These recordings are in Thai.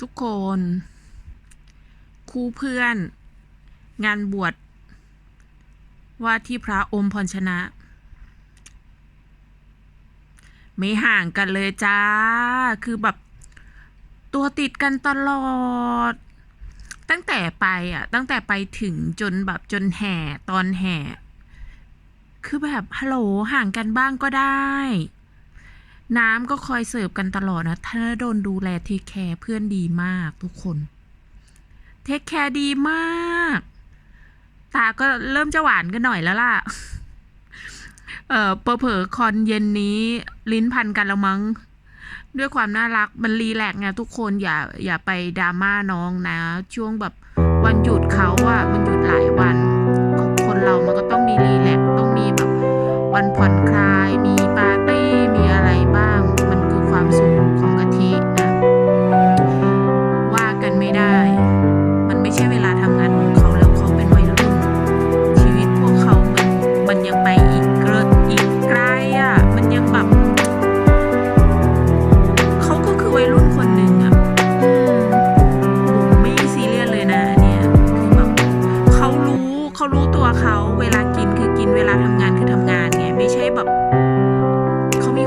ทุกคน คู่เพื่อน งานบวชว่าที่พระอมพรชนะ ไม่ห่างกันเลยจ้า คือแบบ ตัวติดกันตลอด ตั้งแต่ไปอะ ตั้งแต่ไปถึงจนแบบจนแห่ตอนแห่ คือแบบฮัลโหลห่างกันบ้างก็ได้ น้ำก็คอยเสิร์ฟกันตลอดนะถ้าโดนดูแลเทคแคร์เพื่อนดีมากทุกคนเทคแคร์ดีมาก ตาก็เริ่มจะหวานกันหน่อยแล้วล่ะ เออเผลอคอนเย็นนี้ ลิ้นพันกันแล้วมั้ง ด้วยความน่ารักมันรีแลกไงทุกคนอย่าอย่าไปดราม่าน้องนะ ช่วงแบบวันหยุดเขาอะมันหยุดหลายวัน คนเรามันก็ต้องมีรีแลกต้องมีแบบวันผ่อนคลาย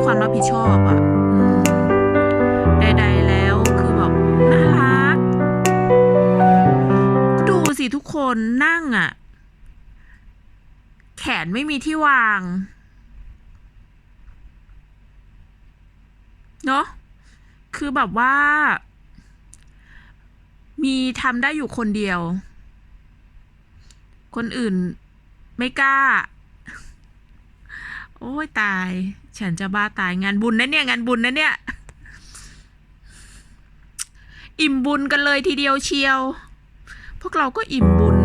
ความรับผิดชอบอะใดๆแล้วคือแบบน่ารัก ดูสิทุกคนนั่งอะ แขนไม่มีที่วาง เนาะคือแบบว่า มีทำได้อยู่คนเดียว คนอื่นไม่กล้า โอ้ยตาย ฉันจะบ้าตายงานบุญนะเนี่ย งานบุญนะเนี่ย อิ่มบุญกันเลยทีเดียวเชียว พวกเราก็อิ่มบุญ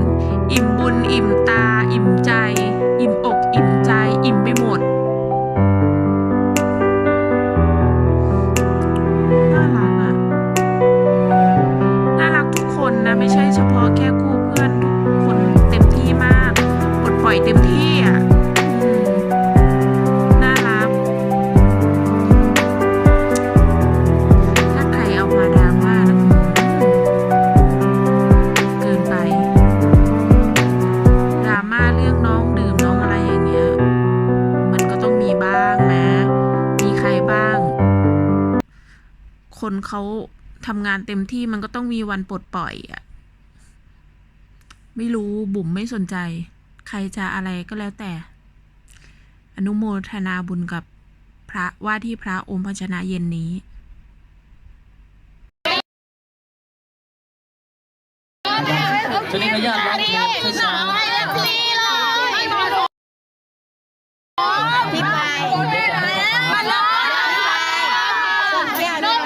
อิ่มบุญ อิ่มตา อิ่มใจ อิ่มอก อิ่มใจ อิ่มไปหมดน่ารักอะน่ารักทุกคนนะ ไม่ใช่เฉพาะแค่คู่เพื่อนทุกคนเต็มที่มากปลดปล่อยเต็มที่ คนเขาทำงานเต็มที่มันก็ต้องมีวันปลดปล่อยอะไม่รู้บุ๋มไม่สนใจ ใครจะอะไรก็แล้วแต่ อนุโมทนาบุญกับพระว่าที่พระอมพัชนะเย็นนี้จะเล่นระยะองเพลงช้าพี่ไปพี่ไป